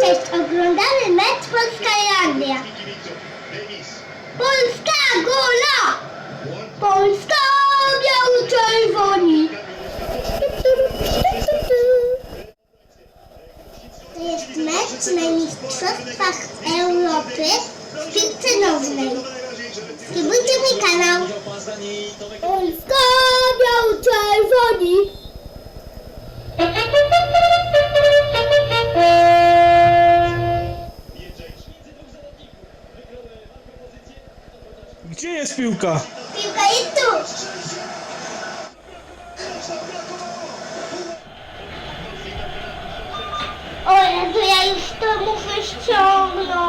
Cześć, oglądamy mecz Polska-Irlandia. Polska gola! Polska biało-czerwoni! To jest mecz na Mistrzostwach Europy w piłce nożnej. Subskrybujcie mój kanał. Polska biało-czerwoni! Gdzie jest piłka? Piłka jest tu. O Jezu, ja już to muszę ściągnąć.